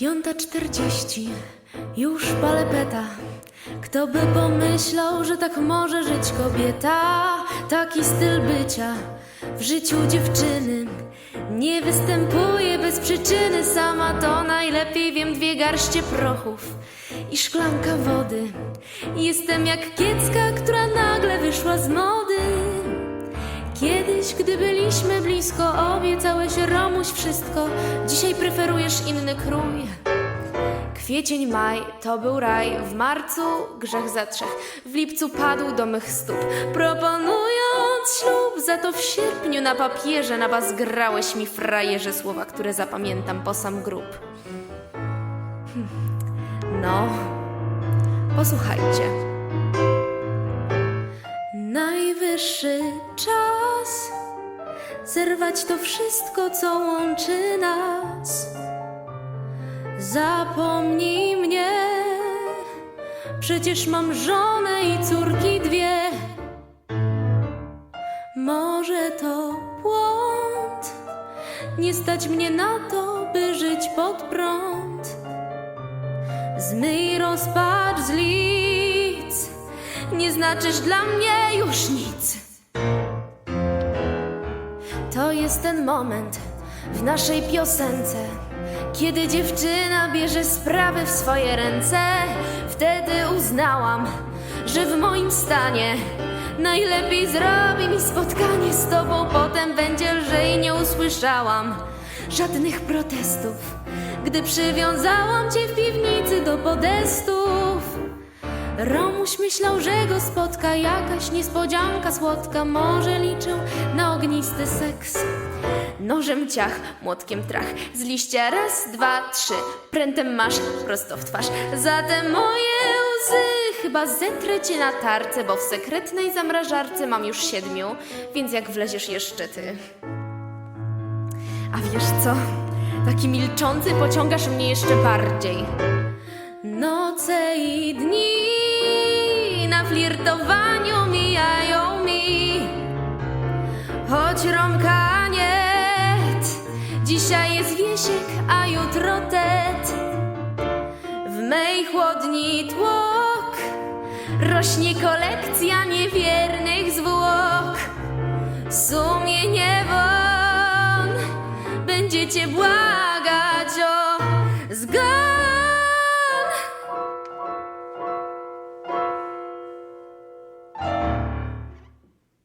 Piąta czterdzieści, już palepeta. Kto by pomyślał, że tak może żyć kobieta? Taki styl bycia w życiu dziewczyny nie występuje bez przyczyny. Sama to najlepiej wiem, dwie garście prochów i szklanka wody. Jestem jak kiecka, która nagle wyszła z mody. Kiedyś, gdy byliśmy blisko, obiecałeś Romuś wszystko. Dzisiaj preferujesz inny krój. Kwiecień, maj to był raj, w marcu grzech za trzech, w lipcu padł do mych stóp. Proponując ślub, za to w sierpniu na papierze na was grałeś mi frajerze słowa, które zapamiętam po sam grób. Hm. No, posłuchajcie. Najwyższy czas zerwać to wszystko, co łączy nas. Zapomnij mnie, przecież mam żonę i córki dwie. Może to błąd, nie stać mnie na to, by żyć pod prąd. Zmyj rozpacz z lic, nie znaczysz dla mnie już jest ten moment w naszej piosence, kiedy dziewczyna bierze sprawy w swoje ręce. Wtedy uznałam, że w moim stanie najlepiej zrobi mi spotkanie z tobą. Potem będzie lżej, nie usłyszałam żadnych protestów, gdy przywiązałam cię w piwnicy do podestów. Romuś myślał, że go spotka jakaś niespodzianka słodka, może liczył na ognisty seks. Nożem ciach, młotkiem trach, z liścia raz, dwa, trzy, prętem masz prosto w twarz. Zatem moje łzy chyba zetrę cię na tarce, bo w sekretnej zamrażarce mam już siedmiu, więc jak wleziesz jeszcze ty. A wiesz co? Taki milczący pociągasz mnie jeszcze bardziej. Noce i dni flirtowaniu mijają mi. Choć rąka dzisiaj jest wiesiek, a jutro tet. W mej chłodni tłok rośnie kolekcja niewiernych zwłok. Sumienie won, będziecie błagać.